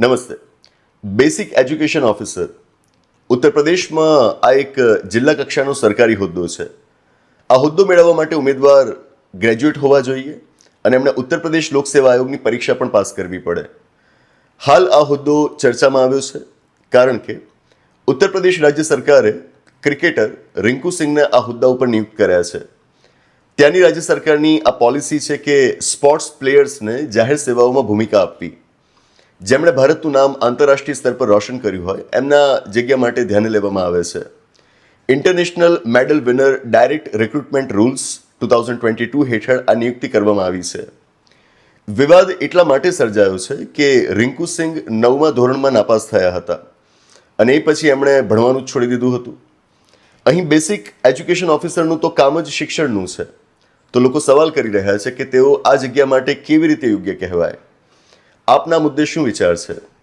નમસ્તે. Basic education officer ઉત્તર પ્રદેશમાં આ એક જિલ્લા કક્ષાનો સરકારી હોદ્દો છે. આ હોદ્દો મેળવવા માટે ઉમેદવાર ગ્રેજ્યુએટ હોવા જોઈએ અને એમણે ઉત્તર પ્રદેશ લોકસેવા આયોગની પરીક્ષા પણ પાસ કરવી પડે. હાલ આ હોદ્દો ચર્ચામાં આવ્યો છે, કારણ કે ઉત્તર પ્રદેશ રાજ્ય સરકારે ક્રિકેટર રિંકુ સિંહને આ હોદ્દા ઉપર નિયુક્ત કર્યા છે. ત્યાંની રાજ્ય સરકારની આ પોલિસી છે કે સ્પોર્ટ્સ પ્લેયર્સને જાહેર સેવાઓમાં ભૂમિકા આપવી. જેમણે ભારતનું નામ આંતરરાષ્ટ્રીય સ્તર પર રોશન કર્યું હોય, એમના જગ્યા માટે ધ્યાને લેવામાં આવે છે. International medal winner direct recruitment rules two thousand twenty two હેઠળ આ નિયુક્તિ કરવામાં આવી છે. વિવાદ એટલા માટે સર્જાયો છે કે રિંકુ સિંઘ નવમા ધોરણમાં નાપાસ થયા હતા અને એ પછી એમણે ભણવાનું જ છોડી દીધું હતું. અહીં બેસિક એજ્યુકેશન ઓફિસરનું તો કામ જ શિક્ષણનું છે. તો લોકો સવાલ કરી રહ્યા છે કે તેઓ આ જગ્યા માટે કેવી રીતે યોગ્ય કહેવાય? આપના મુદ્દે શું વિચાર છે?